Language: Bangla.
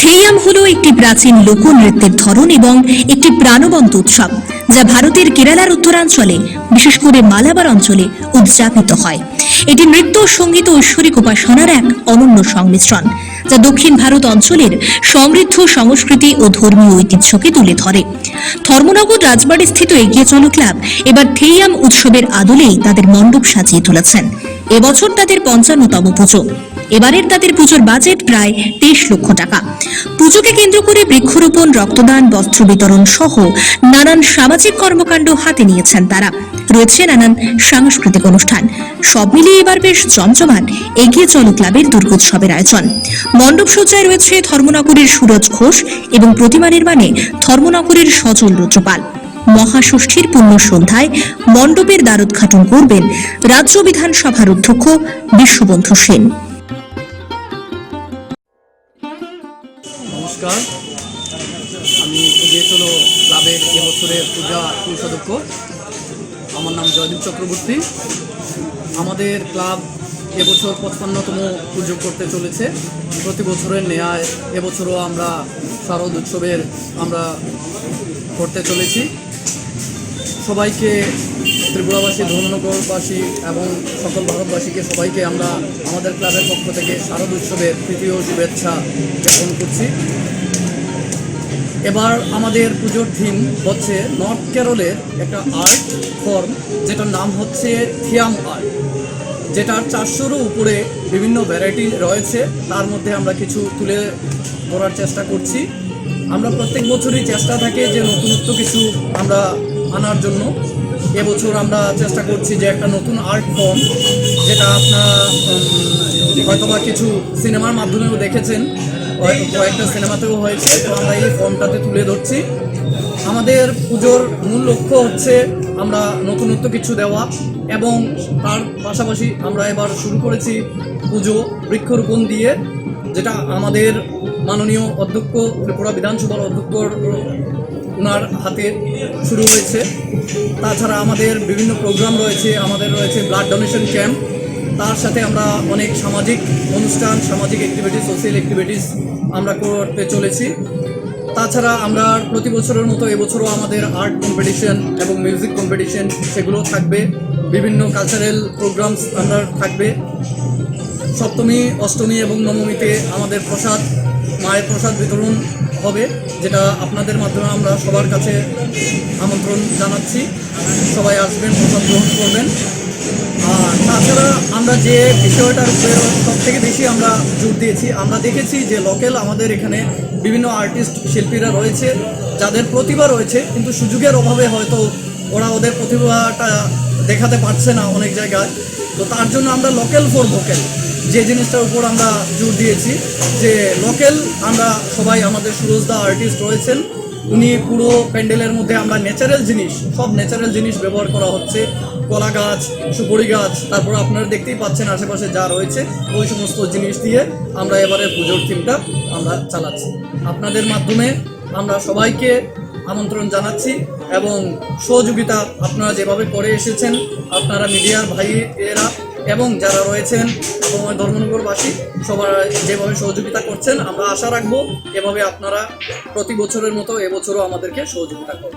থেইয়াম হলো একটি প্রাচীন লোকনৃত্যের ধরন এবং একটি প্রাণবন্ত উৎসব, যা ভারতের কেরালার উত্তরাঞ্চলে, বিশেষ করে মালাবার অঞ্চলে, উদযাপিত হয়। এটি নৃত্য, সংগীত ঐশ্বরিক উপাসনার এক অনন্য সংমিশ্রণ, যা দক্ষিণ ভারত অঞ্চলের সমৃদ্ধ সংস্কৃতি ও ধর্মীয় ঐতিহ্যকে তুলে ধরে। ধর্মনগর রাজবাড়ি স্থিত এগিয়ে চলো ক্লাব এবার থেইয়াম উৎসবের আদলেই তাদের মণ্ডপ সাজিয়ে তুলেছেন। এবছর তাদের পঞ্চান্নতম পুজো। এবারের তাদের পুজোর বাজেট প্রায় তেইশ লক্ষ টাকা। পুজোকে কেন্দ্র করে বৃক্ষরোপণ, রক্তদান, বস্ত্র বিতরণ সহ নানান সামাজিক কর্মকাণ্ড হাতে নিয়েছেন তারা। রয়েছে নানান সাংস্কৃতিক অনুষ্ঠান। সব মিলিয়ে এবার বেশ জমজমাট। এগিয়ে চলো ক্লাবের দুর্গোৎসবের আয়োজন। মণ্ডপ সজ্জায় রয়েছে ধর্মনগরের সুরজ ঘোষ এবং প্রতিমা নির্মাণে ধর্মনগরের সজল রুদ্রপাল। মহাষষ্ঠীর পূর্ণ সন্ধ্যায় মণ্ডপের দ্বারোদ্ঘাটন করবেন রাজ্য বিধানসভার অধ্যক্ষ বিশ্ববন্ধু সেন। নমস্কার। আমি চলো ক্লাবের এবছরের পূজা কোষাধ্যক্ষ আমার নাম জয়দীপ চক্রবর্তী। আমাদের ক্লাব এবছর পঁচপান্নতম পুজো করতে চলেছে। প্রতি বছরের ন্যায় এবছরও আমরা শারদ উৎসবের আমরা করতে চলেছি। সবাইকে ত্রিপুরাবাসী, ধর্মনগরবাসী এবং সকল ভারতবাসীকে সবাইকে আমরা আমাদের ক্লাবের পক্ষ থেকে শারদ উৎসবের তৃতীয় শুভেচ্ছা জ্ঞাপন করছি। এবার আমাদের পুজোর থিম হচ্ছে নর্থ কেরলের একটা আর্ট ফর্ম যেটার নাম হচ্ছে থিয়াম আর্ট যেটার চারশোরও উপরে বিভিন্ন ভ্যারাইটি রয়েছে। তার মধ্যে আমরা কিছু তুলে ধরার চেষ্টা করছি। আমরা প্রত্যেক বছরই চেষ্টা থাকে যে নতুনত্ব কিছু আমরা আনার জন্য। এবছর আমরা চেষ্টা করছি যে একটা নতুন আর্ট ফর্ম যেটা আপনারা হয়তোবা কিছু সিনেমার মাধ্যমেও দেখেছেন কয়েক- কয়েকটা সিনেমাতেও হয়েছে, তো আমরা এই ফর্মটাতে তুলে ধরছি। আমাদের পুজোর মূল লক্ষ্য হচ্ছে আমরা নতুনত্ব কিছু দেওয়া এবং তার পাশাপাশি আমরা এবার শুরু করেছি পুজো বৃক্ষরোপণ দিয়ে, যেটা আমাদের মাননীয় অধ্যক্ষ, ত্রিপুরা বিধানসভার অধ্যক্ষর ওনার হাতে শুরু হয়েছে। তাছাড়া আমাদের বিভিন্ন প্রোগ্রাম রয়েছে, আমাদের রয়েছে ব্লাড ডোনেশন ক্যাম্প। তার সাথে আমরা অনেক সামাজিক অনুষ্ঠান, সামাজিক অ্যাক্টিভিটিস সোশ্যাল অ্যাক্টিভিটিস আমরা করতে চলেছি। তাছাড়া আমরা প্রতি বছরের মতো এবছরও আমাদের আর্ট কম্পিটিশন এবং মিউজিক কম্পিটিশন সেগুলো থাকবে। বিভিন্ন কালচারাল প্রোগ্রামস আমরা থাকবে। সপ্তমী, অষ্টমী এবং নবমীতে আমাদের প্রসাদ মায়ের প্রসাদ বিতরণ হবে, যেটা আপনাদের মাধ্যমে আমরা সবার কাছে আমন্ত্রণ জানাচ্ছি। সবাই আসবেন, প্রসাদ গ্রহণ করবেন। আর তাছাড়া আমরা যে বিষয়টার উপরে সব থেকে বেশি আমরা জোর দিয়েছি, আমরা দেখেছি যে লোকাল আমাদের এখানে বিভিন্ন আর্টিস্ট, শিল্পীরা রয়েছে, যাদের প্রতিভা রয়েছে, কিন্তু সুযোগের অভাবে হয়তো ওরা ওদের প্রতিভাটা দেখাতে পারছে না অনেক জায়গায়। তো তার জন্য আমরা লোকাল ফর ভোকেল যে জিনিসটার উপর আমরা জোর দিয়েছি, যে লোকাল আমরা সবাই আমাদের সুরজদা আর্টিস্ট রয়েছেন, উনি পুরো প্যান্ডেলের মধ্যে আমরা ন্যাচারাল জিনিস, সব ন্যাচারাল জিনিস ব্যবহার করা হচ্ছে। কলা গাছ, সুপারি গাছ, তারপর আপনারা দেখতেই পাচ্ছেন আশেপাশে যা রয়েছে, ওই সমস্ত জিনিস দিয়ে আমরা এবারে পুজোর থিমটা আমরা চালাচ্ছি। আপনাদের মাধ্যমে আমরা সবাইকে আমন্ত্রণ জানাচ্ছি এবং সহযোগিতা আপনারা যেভাবে করে এসেছেন, আপনারা মিডিয়ার ভাইয়েরা এবং যারা রয়েছেন ধর্মনগরবাসী, সবার যেভাবে সহযোগিতা করছেন, আমরা আশা রাখব, এভাবে আপনারা প্রতি বছরের মতো এবছরও আমাদেরকে সহযোগিতা করবেন।